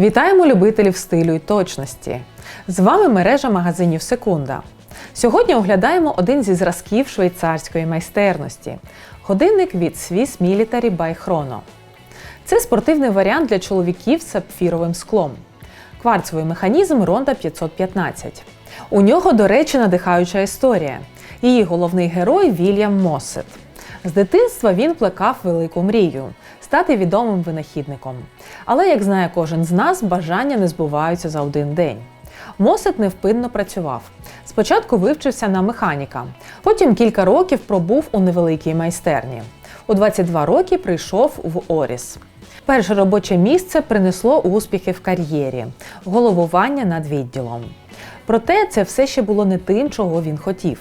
Вітаємо любителів стилю і точності. З вами мережа магазинів Секунда. Сьогодні оглядаємо один зі зразків швейцарської майстерності годинник від Swiss Military by Chrono. Це спортивний варіант для чоловіків з сапфіровим склом. Кварцевий механізм Ронда 515. У нього, до речі, надихаюча історія. Її головний герой Вільям Моссет. З дитинства він плекав велику мрію стати відомим винахідником. Але, як знає кожен з нас, бажання не збуваються за один день. Мосет невпинно працював. Спочатку вивчився на механіка, потім кілька років пробув у невеликій майстерні. У 22 роки прийшов в Оріс. Перше робоче місце принесло успіхи в кар'єрі, головування над відділом. Проте це все ще було не тим, чого він хотів.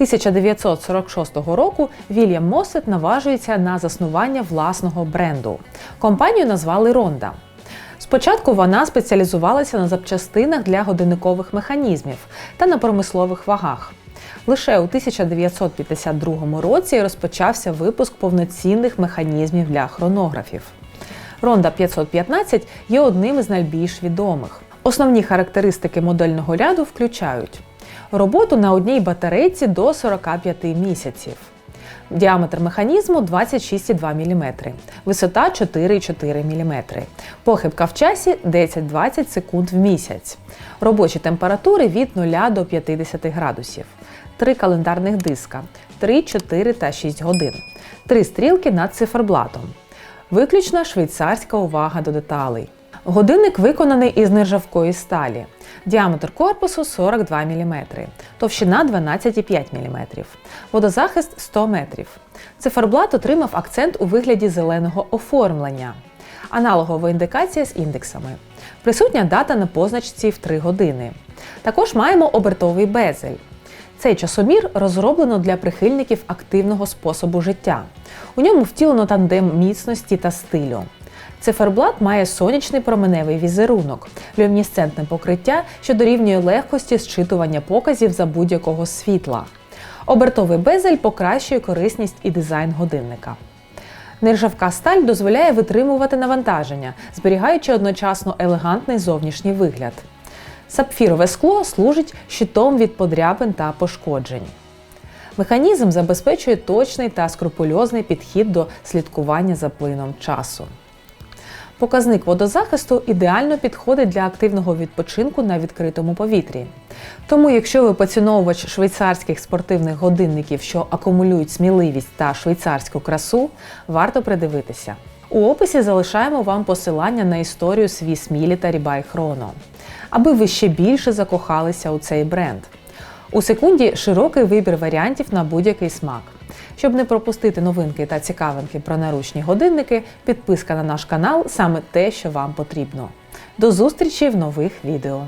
1946 року Вільям Мосет наважується на заснування власного бренду. Компанію назвали Ронда. Спочатку вона спеціалізувалася на запчастинах для годинникових механізмів та на промислових вагах. Лише у 1952 році розпочався випуск повноцінних механізмів для хронографів. Ронда 515 є одним із найбільш відомих. Основні характеристики модельного ряду включають роботу на одній батарейці до 45 місяців. Діаметр механізму 26,2 мм, висота 4,4 мм, похибка в часі 10-20 секунд в місяць, робочі температури від 0 до 50 градусів, 3 календарних диска 3, 4 та 6 годин, 3 стрілки над циферблатом. Виключна швейцарська увага до деталей. Годинник виконаний із нержавкої сталі. Діаметр корпусу 42 мм, товщина 12,5 мм, водозахист 100 метрів. Циферблат отримав акцент у вигляді зеленого оформлення, аналогова індикація з індексами. Присутня дата на позначці в 3 години. Також маємо обертовий безель. Цей часомір розроблено для прихильників активного способу життя. У ньому втілено тандем міцності та стилю. Циферблат має сонячний променевий візерунок, люмінесцентне покриття, що дорівнює легкості зчитування показів за будь-якого світла. Обертовий безель покращує корисність і дизайн годинника. Нержавка сталь дозволяє витримувати навантаження, зберігаючи одночасно елегантний зовнішній вигляд. Сапфірове скло служить щитом від подряпин та пошкоджень. Механізм забезпечує точний та скрупульозний підхід до слідкування за плином часу. Показник водозахисту ідеально підходить для активного відпочинку на відкритому повітрі. Тому, якщо ви поціновувач швейцарських спортивних годинників, що акумулюють сміливість та швейцарську красу, варто придивитися. У описі залишаємо вам посилання на історію Swiss Military by Chrono, аби ви ще більше закохалися у цей бренд. У секунді широкий вибір варіантів на будь-який смак. Щоб не пропустити новинки та цікавинки про наручні годинники, підписка на наш канал саме те, що вам потрібно. До зустрічі в нових відео!